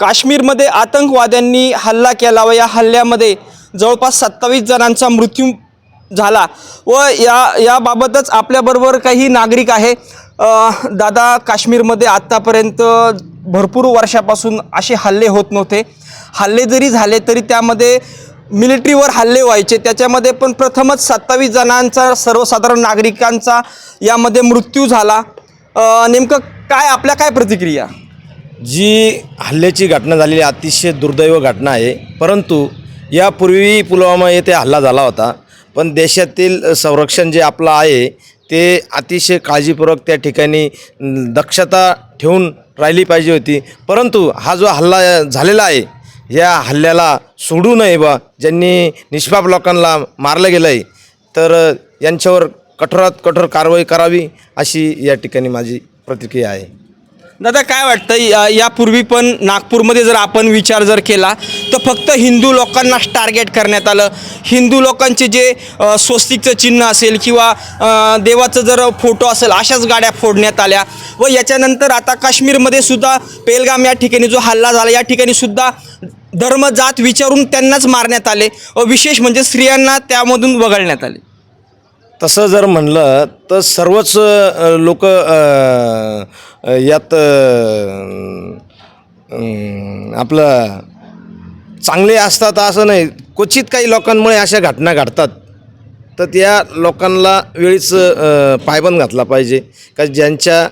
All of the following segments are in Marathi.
काश्मीरमध्ये आतंकवाद्यांनी हल्ला केला व या हल्ल्यामध्ये जवळपास सत्तावीस जणांचा मृत्यू झाला व या याबाबतच आपल्याबरोबर काही नागरिक आहे. दादा काश्मीरमध्ये आत्तापर्यंत भरपूर वर्षापासून असे हल्ले होत नव्हते. हल्ले जरी झाले तरी त्यामध्ये मिलिटरीवर हल्ले व्हायचे. त्याच्यामध्ये पण प्रथमच सत्तावीस जणांचा सर्वसाधारण नागरिकांचा यामध्ये मृत्यू झाला. नेमकं काय आपल्या काय प्रतिक्रिया? जी हल्ल्याची घटना झालेली अतिशय दुर्दैव घटना आहे. परंतु यापूर्वी पुलवामा येथे हल्ला झाला होता. पण देशातील संरक्षण जे आपलं आहे ते अतिशय काळजीपूर्वक त्या ठिकाणी दक्षता ठेवून राहिली पाहिजे होती. परंतु हा जो हल्ला झालेला आहे या हल्ल्याला सोडू नये बा ज्यांनी निष्पाप लोकांना मारलं गेलं आहे तर यांच्यावर कठोरात कठोर कारवाई करावी अशी या ठिकाणी माझी प्रतिक्रिया आहे. दादा काय वाटतं? या यापूर्वी पण नागपूरमध्ये जर आपण विचार जर केला तर फक्त हिंदू लोकांनाच टार्गेट करण्यात आलं. हिंदू लोकांचे जे अ, स्वस्तिकचं चिन्ह असेल किंवा अ, देवाचं जर फोटो असेल अशाच गाड्या फोडण्यात आल्या. व याच्यानंतर आता काश्मीरमध्ये सुद्धा पेलगाम या ठिकाणी जो हल्ला झाला या ठिकाणी सुद्धा धर्म जात विचारून त्यांनाच मारण्यात आले व विशेष म्हणजे स्त्रियांना त्यामधून वगळण्यात आले. तसं जर म्हणलं तर सर्वच लोक यात आपलं चांगले असतात असं नाही. क्वचित काही लोकांमुळे अशा घटना घडतात. तर त्या लोकांना वेळीच पायबंद घातला पाहिजे. का ज्यांच्या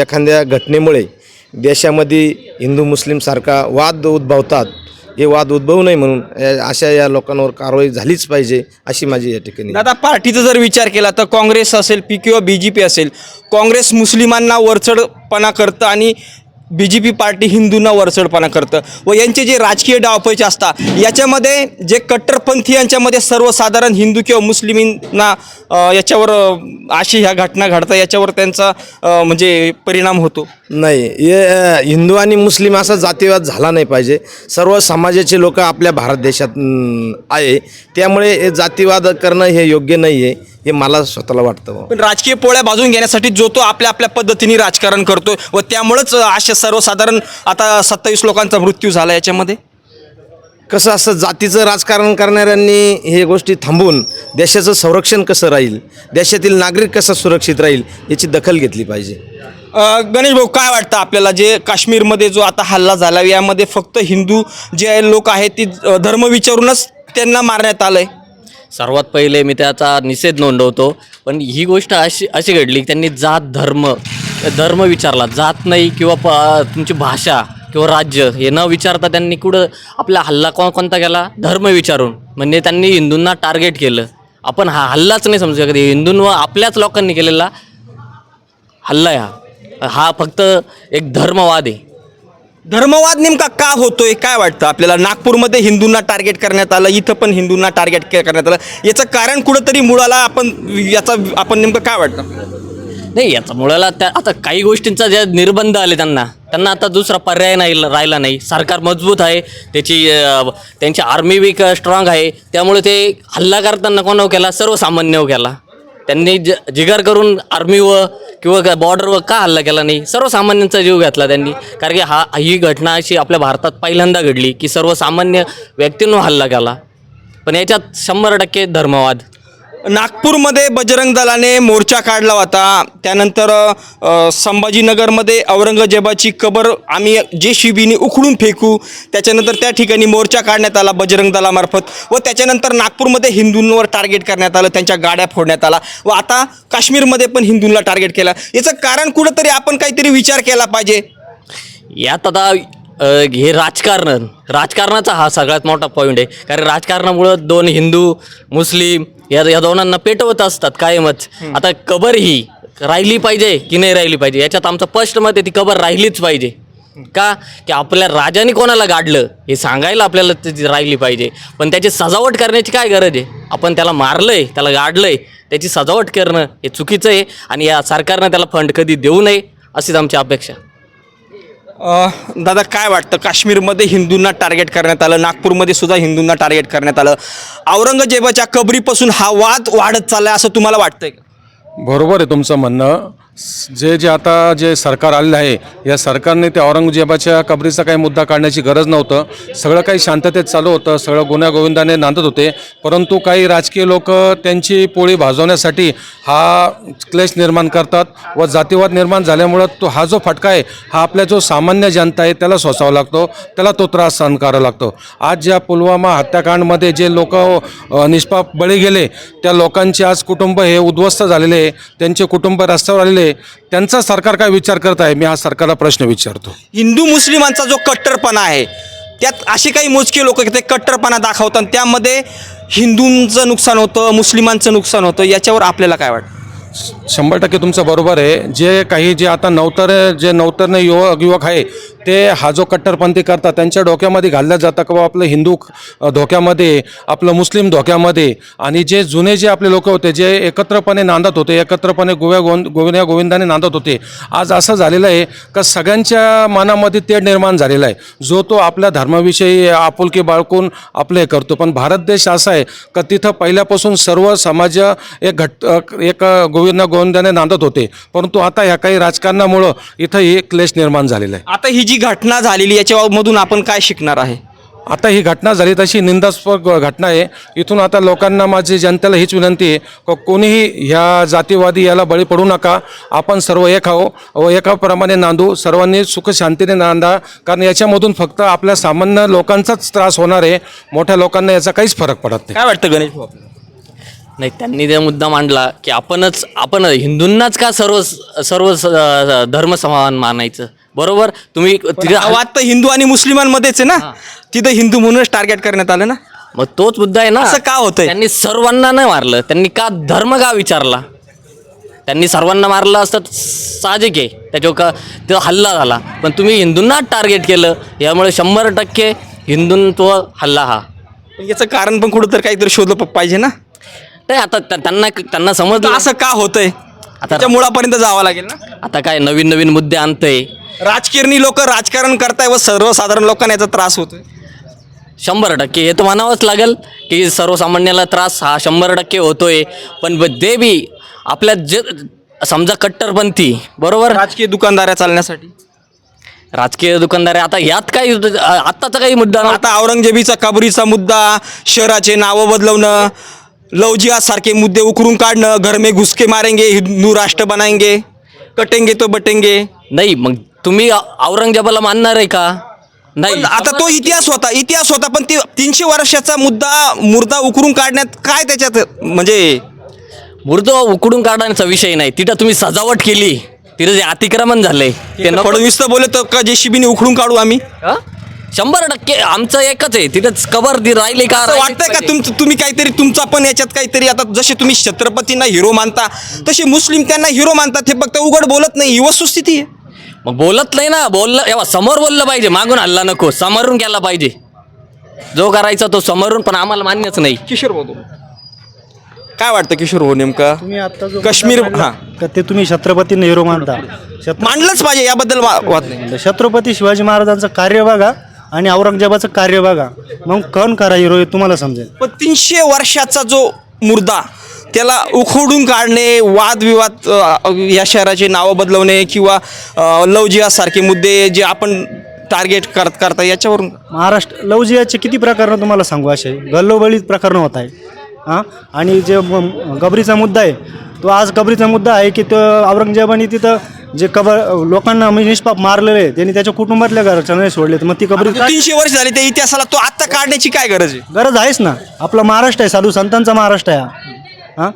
एखाद्या घटनेमुळे देशामध्ये हिंदू मुस्लिमसारखा वाद उद्भवतात. हे वाद उद्भवू नये म्हणून अशा या लोकांवर कारवाई झालीच पाहिजे अशी माझी या ठिकाणी दादा पार्टीचा जर विचार केला तर काँग्रेस असेल पी किंवा बी जे पी असेल काँग्रेस मुस्लिमांना वरचढपणा करतं आणि बी जे पी पार्टी हिंदूंना वरचडपणा करतं. व यांचे जे राजकीय डावपैचे असतात याच्यामध्ये जे कट्टरपंथी यांच्यामध्ये सर्वसाधारण हिंदू किंवा मुस्लिमींना याच्यावर अशी ह्या घटना घडतात याच्यावर त्यांचा म्हणजे परिणाम होतो? नाही हे हिंदू आणि मुस्लिम असा जातीवाद झाला नाही पाहिजे. सर्व समाजाचे लोक आपल्या भारत देशात आहे. त्यामुळे जातीवाद करणं हे योग्य नाही आहे हे मला स्वतःला वाटतं. पण राजकीय पोळ्या बाजून घेण्यासाठी जो तो आपल्या आपल्या पद्धतीने राजकारण करतोय व त्यामुळंच अशा सर्वसाधारण आता सत्तावीस लोकांचा मृत्यू झाला याच्यामध्ये? कसं असतं जातीचं राजकारण करणाऱ्यांनी हे गोष्टी थांबवून देशाचं संरक्षण कसं राहील देशातील नागरिक कसा सुरक्षित राहील याची दखल घेतली पाहिजे. गणेश भाऊ काय वाटतं आपल्याला जे काश्मीरमध्ये जो आता हल्ला झाला यामध्ये फक्त हिंदू जे लोक आहेत ती धर्म विचारूनच त्यांना मारण्यात आलंय? सर्वात पहिले मी त्याचा निषेध नोंदवतो. पण ही गोष्ट अशी अशी घडली की त्यांनी जात धर्म धर्म विचारला. जात नाही किंवा प तुमची भाषा किंवा राज्य हे न विचारता त्यांनी कुठं आपला हल्ला कोण कोणता केला? धर्म विचारून. म्हणजे त्यांनी हिंदूंना टार्गेट केलं. आपण हा हल्लाच नाही समजू शकत. हिंदूंवर आपल्याच लोकांनी केलेला हल्ला आहे हा. हा फक्त एक धर्मवाद आहे. धर्मवाद नेमका का होतोय? काय वाटतं आपल्याला? नागपूरमध्ये हिंदूंना टार्गेट करण्यात आलं इथं पण हिंदूंना टार्गेट करण्यात आलं. याचं कारण कुठंतरी मुळाला आपण याचा आपण नेमकं काय वाटतं? नाही याचा मुळाला त्या आता काही गोष्टींचा ज्या निर्बंध आले त्यांना त्यांना आता दुसरा पर्याय नाही राहिला नाही. सरकार मजबूत आहे त्याची त्यांची आर्मी वीक स्ट्रॉंग आहे. त्यामुळे ते हल्ला करताना कोणावर केला? सर्वसामान्यवर केला. त्यांनी ज जिगर करून आर्मीवर किंवा बॉर्डरवर का हल्ला केला नाही? सर्वसामान्यांचा जीव घेतला त्यांनी. कारण की हा ही घटना अशी आपल्या भारतात पहिल्यांदा घडली की सर्वसामान्य व्यक्तींवर हल्ला केला. पण याच्यात शंभर टक्के धर्मवाद. नागपूरमध्ये बजरंग दलाने मोर्चा काढला होता. त्यानंतर अ, संभाजीनगरमध्ये औरंगजेबाची कबर आम्ही जे शिबीने उखडून फेकू त्याच्यानंतर त्या ठिकाणी मोर्चा काढण्यात आला बजरंग दलामार्फत व त्याच्यानंतर नागपूरमध्ये हिंदूंवर टार्गेट करण्यात आलं त्यांच्या गाड्या फोडण्यात आला व आता काश्मीरमध्ये पण हिंदूंना टार्गेट केला. याचं कारण कुठंतरी आपण काहीतरी विचार केला पाहिजे. यात आता अ, हे राजकारण राजकारणाचा हा सगळ्यात मोठा पॉईंट आहे. कारण राजकारणामुळं दोन हिंदू मुस्लिम या या दोनांना पेटवत असतात कायमच. आता कबर ही राहिली पाहिजे की नाही राहिली पाहिजे? याच्यात आमचं स्पष्ट मत आहे ती कबर राहिलीच पाहिजे. का? की आपल्या राजाने कोणाला गाडलं? हे सांगायला आपल्याला राहिली पाहिजे. पण त्याची सजावट करण्याची काय गरज आहे? आपण त्याला मारलंय त्याला गाडलंय त्याची सजावट करणं हे चुकीचं आहे आणि या सरकारनं त्याला फंड कधी देऊ नये अशीच आमची अपेक्षा. दादा काय वाटतं? काश्मीरमध्ये हिंदूंना टार्गेट करण्यात आलं नागपूरमध्ये सुद्धा हिंदूंना टार्गेट करण्यात आलं. औरंगजेबाच्या कबरीपासून हा वाद वाढत चाललाय असं तुम्हाला वाटतंय बरोबर आहे तुमचं म्हणणं. जे जे आता जे सरकार आलेलं आहे या सरकारने त्या औरंगजेबाच्या कबरीचा काही मुद्दा काढण्याची गरज नव्हतं. सगळं काही शांततेत चालू होतं सगळं गुन्ह्या गोविंदाने नांदत होते. परंतु काही राजकीय लोक त्यांची पोळी भाजवण्यासाठी हा क्लेश निर्माण करतात व जातीवाद निर्माण झाल्यामुळं तो हा जो फटका आहे हा आपल्या जो सामान्य जनता आहे त्याला सोसावा लागतो त्याला तो त्रास सहन करावा लागतो. आज ज्या पुलवामा हत्याकांडमध्ये जे लोक निष्पाप बळी गेले त्या लोकांचे आज कुटुंब हे उद्ध्वस्त झालेले आहे. त्यांचे कुटुंब रस्त्यावर आलेले आहे त्यांचा सरकार काय विचार करत आहे? मी हा सरकारला प्रश्न विचारतो. हिंदू मुस्लिमांचा जो कट्टरपणा आहे त्यात असे काही मोजके लोक ते कट्टरपणा दाखवतात त्यामध्ये हिंदूंचं नुकसान होतं मुस्लिमांचं नुकसान होतं याच्यावर आपल्याला काय वाटतं? शंभर टक्के तुमचं बरोबर आहे. जे काही जे आता नवतर जे नवतरने युवक युवक आहे ते हा जो कट्टरपंथी करतात त्यांच्या डोक्यामध्ये घालल्या जातं की आपलं हिंदू धोक्यामध्ये आपलं मुस्लिम धोक्यामध्ये? आणि जे जुने जे आपले लोक होते जे एकत्रपणे नांदत होते एकत्रपणे गोव्या गोविंद गोविंद्या गोविंदाने नांदत होते आज असं झालेलं आहे का सगळ्यांच्या मनामध्ये तेढ निर्माण झालेला आहे. जो तो आपल्या धर्माविषयी आपुलकी बाळकून आपलं हे करतो. पण भारत देश असा आहे का तिथं पहिल्यापासून सर्व समाज एक घट एक गोविंदा गोविंदाने नांदत होते. परंतु आता ह्या काही राजकारणामुळं इथं एक क्लेश निर्माण झालेला आहे. आता ही जी घटना झालेली याच्यामधून आपण काय शिकणार आहे? आता ही घटना झाली तशी निंदास्पद घटना आहे. इथून आता लोकांना माझी जनतेला हीच विनंती आहे का कोणीही ह्या जातीवादी याला बळी पडू नका. आपण सर्व एक आहो. व एकाप्रमाणे नांदू. सर्वांनी सुख शांतीने नांदा. कारण याच्यामधून फक्त आपल्या सामान्य लोकांचाच त्रास होणार आहे. मोठ्या लोकांना याचा काहीच फरक पडत नाही. काय वाटतं गणेश भाऊ आपल्याला? नाही त्यांनी ते मुद्दा मांडला की आपणच आपण हिंदूंनाच का सर्व सर्व स- धर्म समान मानायचं? बरोबर? तुम्ही तिथे हा वाद तर हिंदू आणि मुस्लिमांमध्येच आहे ना? तिथं हिंदू म्हणूनच टार्गेट करण्यात आलं ना? मग तोच मुद्दा आहे ना. असं का होतंय? त्यांनी सर्वांना नाही मारलं. त्यांनी का धर्म का विचारला? त्यांनी सर्वांना मारलं असतं तर साहजिक आहे. त्याच्यावर का तो हल्ला झाला. पण तुम्ही हिंदूंना टार्गेट केलं. यामुळे शंभर टक्के हिंदुत्व हल्ला हा. पण याचं कारण पण कुठं तर काहीतरी शोधलं प- पाहिजे ना? नाही आता त्या- त्यांना त्यांना तर समजलं असं का होतंय? आता त्याच्या मुळापर्यंत जावं लागेल ना? आता काय नवीन नवीन मुद्दे आणतंय. राजकीय लोक राजकारण करताय व सर्वसाधारण लोकांना याचा त्रास होतोय. शंभर टक्के. हे तर म्हणावंच लागेल की सर्वसामान्याला त्रास हा शंभर टक्के होतोय. पण ते बी आपल्या जे समजा कट्टरपंथी बरोबर? राजकीय दुकानदाऱ्या चालण्यासाठी. राजकीय दुकानदार. आता यात काही आत्ताचा काही मुद्दा आता औरंगजेबीचा कबरीचा मुद्दा शहराचे नावं बदलवणं लवजिया सारखे मुद्दे उकरून काढणं घर में घुसके मारेंगे हिंदू राष्ट्र बनाएंगे कटेंगे तो बटेंगे. नाही मग तुम्ही औ- औरंगजेबाला मानणार आहे का? नाही. पण आता तो इतिहास होता इतिहास होता पण ती तीनशे वर्षाचा मुद्दा मुर्दा उकरून काढण्यात काय त्याच्यात म्हणजे? मुर्द उकडून काढण्याचा विषय नाही. तिथं तुम्ही सजावट केली. तिथं जे अतिक्रमण झालंय ते नको फडणवीस तर बोलत का जेसीबीने उखडून काढू आम्ही? हा? शंभर टक्के आमचं एकच आहे. तिथंच कबर ती राहिली का असं वाटतंय का. तुमचं तुम्ही काहीतरी तुमचा पण याच्यात काहीतरी आता जसे तुम्ही छत्रपतींना हिरो मानता तसे मुस्लिम त्यांना हिरो मानतात हे फक्त उघड बोलत नाही ही वस्तुस्थिती आहे. मग बोलत नाही ना बोललं एव्हा समोर बोललं पाहिजे मागून हल्ला नको समोरून केला पाहिजे. जो करायचा तो समोरून पण आम्हाला मान्यच नाही. किशोर भाऊ काय वाटतं किशोर भाऊ नेमका? तुम्ही आता जो काश्मीर मुद्दा हा. मांडला, का ते तुम्ही छत्रपती नेहरू मानता छत्र- मांडलंच पाहिजे याबद्दल वा- वाद नाही. छत्रपती शिवाजी महाराजांचं कार्य बघा आणि औरंगजेबाचं कार्य बघा. मग कण करा हिरो हे तुम्हाला समजेल. पण तीनशे वर्षाचा जो मुर्दा त्याला उखडून काढणे वादविवाद या शहराचे नावं बदलवणे किंवा लवजियासारखे मुद्दे जे आपण टार्गेट करत करता याच्यावरून महाराष्ट्र लवजियाचे किती प्रकरणं तुम्हाला सांगू असे? गल्लोबळीत प्रकरणं होत आहे हां? आणि जे गबरीचा मुद्दा आहे तो आज गबरीचा मुद्दा आहे की तो औरंगजेबाने तिथं जे कबर लोकांना म्हणजे निष्पाप मारलेले आहे त्यांनी त्याच्या कुटुंबातल्या घरच्या नाही सोडले तर मग ती कबरी तीनशे वर्ष झाली त्या इतिहासाला तो आत्ता काढण्याची काय गरज आहे? गरज आहेच ना. आपला महाराष्ट्र आहे साधू संतांचा महाराष्ट्र आहे हा. हां?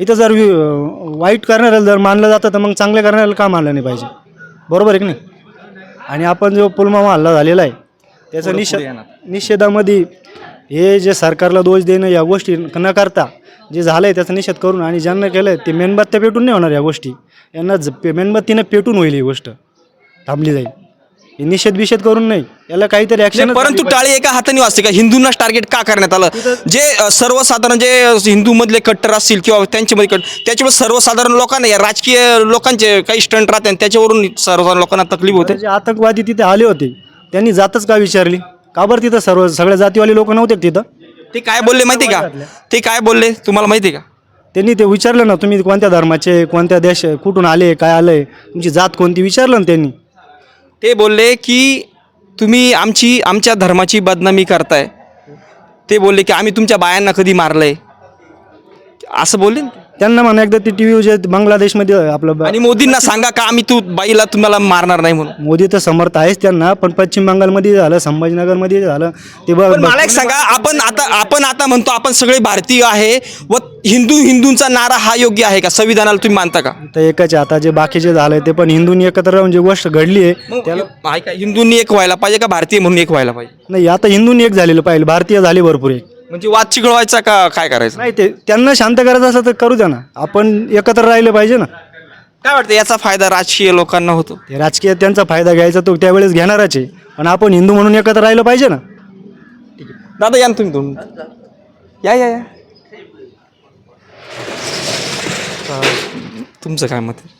इथं जर वि- वाईट करणाऱ्याला जर मानलं जातं तर मग चांगलं करणाऱ्याला का मानलं नाही पाहिजे? बरोबर आहे की नाही? आणि आपण जो पुलवामा हल्ला झालेला आहे त्याचा निषेध निषेधामध्ये हे जे सरकारला दोष देणं या गोष्टी न करता जे झालं आहे त्याचा निषेध करून आणि ज्यांना केलं आहे ते मेणबत्त्या पेटून नाही होणार या गोष्टी. यांना ज- पे- मेणबत्तीनं पेटून होईल ही गोष्ट. थांबली जाईल. हे निषेध बिषेध करून नाही. याला काहीतरी ॲक्शन परंतु टाळी एका हाताने वाजते का? हिंदूंनाच टार्गेट का करण्यात आलं? जे अ, सर्वसाधारण जे हिंदूमधले कट्टर असतील किंवा त्यांच्यामध्ये कट त्याच्यामुळे सर्वसाधारण लोकांना या राजकीय लोकांचे काही स्टंट राहते आणि त्याच्यावरून सर्वसाधारण लोकांना तकलीफ होते. जे आतंकवादी तिथे आले होते त्यांनी जातच का विचारली? का बरं तिथं सर्व सगळ्या जातीवाले लोक नव्हते का तिथं? ते काय बोलले माहिती का? ते काय बोलले तुम्हाला माहिती का? त्यांनी ते विचारलं ना तुम्ही कोणत्या धर्माचे कोणत्या देश कुठून आले काय आले तुमची जात कोणती? विचारलं ना त्यांनी. ते बोलले की तुम्ही आमची आमच्या धर्माची बदनामी करताय. ते बोलले की आम्ही तुमच्या बायांना कधी मारलंय? असं बोलले ना ते. त्यांना म्हणा एकदा ते टी व्ही जे बांगलादेशमध्ये आपलं ब- आणि मोदींना सांगा का आम्ही तू बाईला तुम्हाला मारणार नाही म्हणून? मोदी तर समर्थ आहेच त्यांना पण पश्चिम बंगालमध्ये झालं संभाजीनगरमध्ये झालं ते ब- पण मला एक सांगा आपण आता आपण आता म्हणतो आपण सगळे भारतीय आहे व हिंदू हिंदूंचा नारा हा योग्य आहे का? संविधानाला तुम्ही मानता का? तर एकाच आहे. आता जे बाकीचे झाले ते पण हिंदूंनी एकत्र राहून जी गोष्ट घडली आहे मग आहे का? हिंदूंनी एक व्हायला पाहिजे का भारतीय म्हणून एक व्हायला पाहिजे? नाही आता हिंदूंनी एक झालेलं पाहिजे भारतीय झाले भरपूर एक. म्हणजे वाद चिघळवायचा का? काय करायचं? नाही ते त्यांना शांत करायचं असं तर करू द्या ना. आपण एकत्र राहिले पाहिजे ना. काय वाटतं याचा फायदा राजकीय लोकांना होतो? ते राजकीय त्यांचा फायदा घ्यायचा तो त्यावेळेस घेणारच आहे. पण आपण हिंदू म्हणून एकत्र राहिलं पाहिजे ना. दादा या ना तुम्ही दोन. या या या. तुमचं काय मत आहे?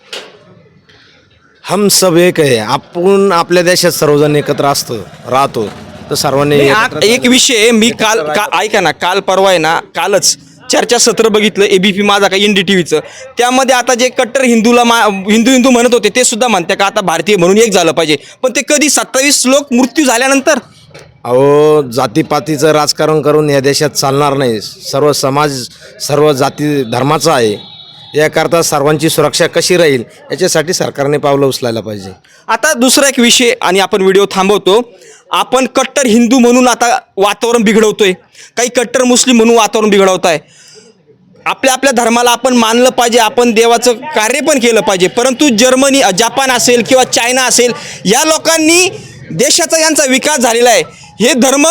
हम सब एक आहे आपण आपल्या देशात सर्वजण एकत्र असतो राहतो तर सर्वांनी नाही, एकत्र- आ- एक विषय मी काल का ऐका ना काल परवा आहे ना कालच चर्चा सत्र बघितलं एबीपी माझा का एन डी टी व्हीचं त्यामध्ये आता जे कट्टर हिंदूला मा हिंदू हिंदू म्हणत होते ते सुद्धा म्हणते का आता भारतीय म्हणून एक झालं पाहिजे. पण ते कधी सत्तावीस लोक मृत्यू झाल्यानंतर? अहो जातीपातीचं राजकारण करून या देशात चालणार नाही. सर्व समाज सर्व जाती धर्माचा आहे. याकरता सर्वांची सुरक्षा कशी राहील याच्यासाठी सरकारने पावलं उचलायला पाहिजे. आता दुसरा एक विषय आणि आपण व्हिडिओ थांबवतो. आपण कट्टर हिंदू म्हणून आता वातावरण बिघडवतोय. काही कट्टर मुस्लिम म्हणून वातावरण बिघडवत आहे आपल्या आपल्या धर्माला आपण मानलं पाहिजे आपण देवाचं कार्य पण केलं पाहिजे. परंतु जर्मनी जपान असेल किंवा चायना असेल या लोकांनी देशाचा यांचा विकास झालेला आहे. हे धर्म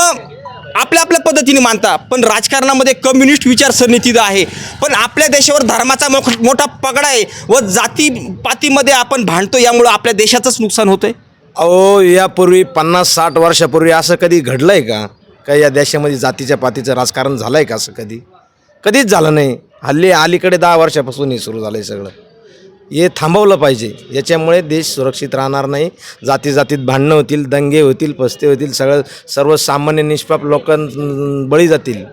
आपल्या आपल्या पद्धतीने मानता पण राजकारणामध्ये कम्युनिस्ट विचारसरणी तिथं आहे. पण आपल्या देशावर धर्माचा मोठा पगडा आहे व जातीपातीमध्ये आपण भांडतो यामुळं आपल्या देशाचंच नुकसान होतंय? अहो यापूर्वी पन्नास साठ वर्षापूर्वी असं कधी घडलं आहे का? का या देशामध्ये जातीच्या पातीचं राजकारण झालं आहे का असं कधी? कधीच झालं नाही. हल्ली अलीकडे दहा वर्षापासून हे सुरू झालं आहे सगळं. हे थांबवलं पाहिजे. याच्यामुळे देश सुरक्षित राहणार नाही. जाती जातीत भांडणं होतील दंगे होतील पस्ते होतील सगळं सर्वसामान्य निष्पाप लोकां बळी जातील.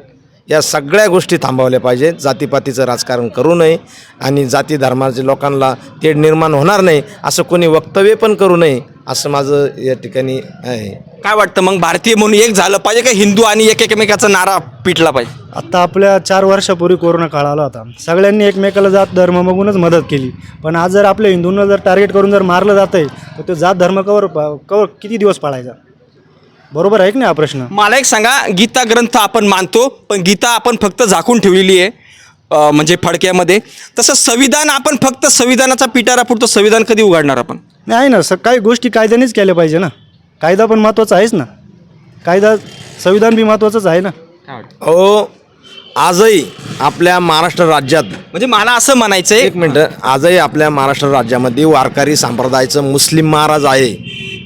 या सगळ्या गोष्टी थांबवल्या पाहिजेत जातीपातीचं राजकारण करू नये आणि जाती धर्माच्या लोकांना तेढ निर्माण होणार नाही असं कोणी वक्तव्य पण करू नये असं माझं या ठिकाणी आहे. काय वाटतं मग? भारतीय म्हणून एक झालं पाहिजे का हिंदू आणि एक एकमेकाचा नारा पिटला पाहिजे? आत्ता आपल्या चार वर्षापूर्वी कोरोना काळ आला होता. सगळ्यांनी एकमेकाला जात धर्म बघूनच मदत केली. पण आज जर आपल्या हिंदूंना जर टार्गेट करून जर मारलं जात आहे तर तो जात धर्म कवर कवर किती दिवस पाळायचा? बरोबर आहे की नाही हा प्रश्न? मला एक सांगा गीता ग्रंथ आपण मानतो पण गीता आपण फक्त झाकून ठेवलेली आहे अं, म्हणजे फडक्यामध्ये. तसं संविधान आपण फक्त संविधानाचा पिटारा पुरतो संविधान कधी उघडणार आपण? नाही आहे ना. स काही गोष्टी कायद्यानेच केल्या पाहिजे ना. कायदा पण महत्त्वाचा आहेच ना. कायदा संविधान बी महत्त्वाचंच आहे ना. अहो आजही आपल्या महाराष्ट्र राज्यात म्हणजे मला असं म्हणायचं आहे एक मिनटं. आजही आपल्या महाराष्ट्र राज्यामध्ये वारकरी संप्रदायाचं मुस्लिम महाराज आहे.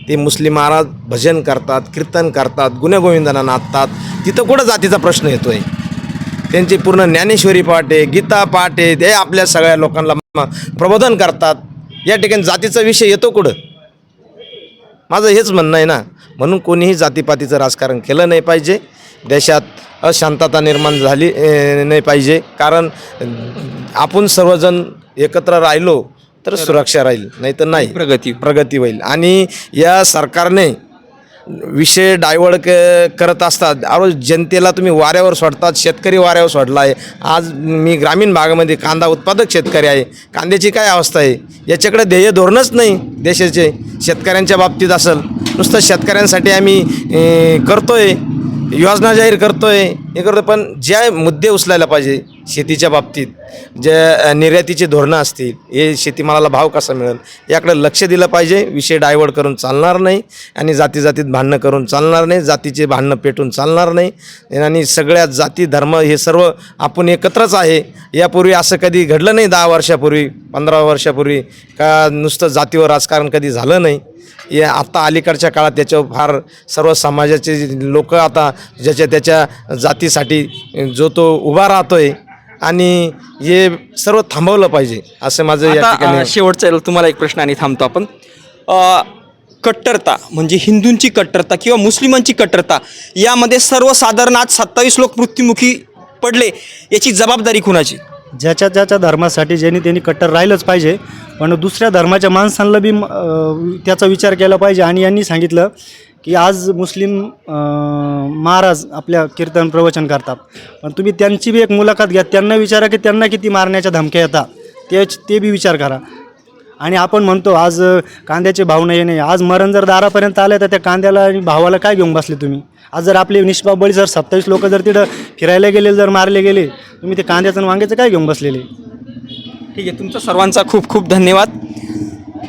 ते मुस्लिम महाराज भजन करतात कीर्तन करतात गुन्हेगोविंदांना नाचतात. तिथं कुठं जातीचा प्रश्न येतो आहे त्यांची पूर्ण ज्ञानेश्वरी पाठ आहे गीता पाठ आहे ते आपल्या सगळ्या लोकांना प्रबोधन करतात. या ठिकाणी जातीचा विषय येतो कुठं? माझं हेच म्हणणं आहे ना. म्हणून कोणीही जातीपातीचं राजकारण केलं नाही पाहिजे. देशात अशांतता निर्माण झाली नाही पाहिजे. कारण आपण सर्वजण एकत्र राहिलो तर सुरक्षा राहील नाही तर नाही. प्रगती. प्रगती होईल. आणि या सरकारने विषय डायवर्ट क करत असतात. अहो जनतेला तुम्ही वाऱ्यावर सोडतात शेतकरी वाऱ्यावर सोडला आहे आज मी ग्रामीण भागामध्ये कांदा उत्पादक शेतकरी आहे. कांद्याची काय अवस्था आहे? याच्याकडे ध्येय धोरणच नाही देशाचे. शेतकऱ्यांच्या बाबतीत असेल. नुसतं शेतकऱ्यांसाठी आम्ही ए, करतोय. योजना जाहीर करतोय. हे करतो पण ज्या मुद्दे उचलायला पाहिजे. शेतीच्या बाबतीत जे निर्यातीचे निर्यातीची धोरणं असतील हे शेतीमालाला भाव कसा मिळेल याकडे लक्ष दिलं पाहिजे. विषय डायवर्ट करून चालणार नाही आणि जाती जातीत भांडणं करून चालणार नाही. जातीचे भांडणं पेटून चालणार नाही. आणि सगळ्या जाती धर्म हे सर्व आपण एकत्रच आहे. यापूर्वी असं कधी घडलं नाही दहा वर्षापूर्वी पंधरा वर्षापूर्वी का नुसतं जातीवर राजकारण कधी झालं नाही. या आत्ता अलीकडच्या काळात त्याच्यावर फार सर्व समाजाचे लोक आता ज्याच्या त्याच्या जातीसाठी जो तो उभा राहतो आहे आणि हे सर्व थांबवलं पाहिजे असं माझं या आता ठिकाणी शेवटचा तुम्हाला एक प्रश्न आणि थांबतो आपण. अं, कट्टरता म्हणजे हिंदूंची कट्टरता किंवा मुस्लिमांची कट्टरता यामध्ये सर्वसाधारण आज सत्तावीस लोक मृत्युमुखी पडले याची जबाबदारी कुणाची? ज्याच्या ज्याच्या धर्मासाठी ज्यांनी त्यांनी कट्टर राहिलंच पाहिजे पण दुसऱ्या धर्माच्या माणसांना बी अं, त्याचा विचार केला पाहिजे. आणि यांनी सांगितलं की आज मुस्लिम अं, महाराज आपल्या कीर्तन प्रवचन करतात. पण तुम्ही त्यांची बी एक मुलाखत घ्या. त्यांना विचारा की त्यांना किती मारण्याच्या धमक्या येतात. ते ते बी विचार करा. आणि आपण म्हणतो आज अ, कांद्याचे भाव नाही नाही. आज मरण जर दारापर्यंत आलं तर त्या कांद्याला आणि भावाला काय घेऊन बसले तुम्ही? आज जर आपले निष्पाप बळी जर सत्तावीस लोक जर तिथं फिरायला गेले जर मारले गेले तुम्ही ते कांद्याचं आणि वांग्याचं काय घेऊन बसलेले? ठीक आहे. तुमचा सर्वांचा खूप खूप धन्यवाद.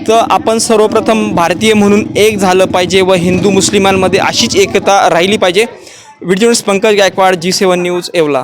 तर आपण सर्वप्रथम भारतीय म्हणून एक झालं पाहिजे व हिंदू मुस्लिमांमध्ये अशीच एकता राहिली पाहिजे. Video Pankaj Gaikwad ji seven news Yeola.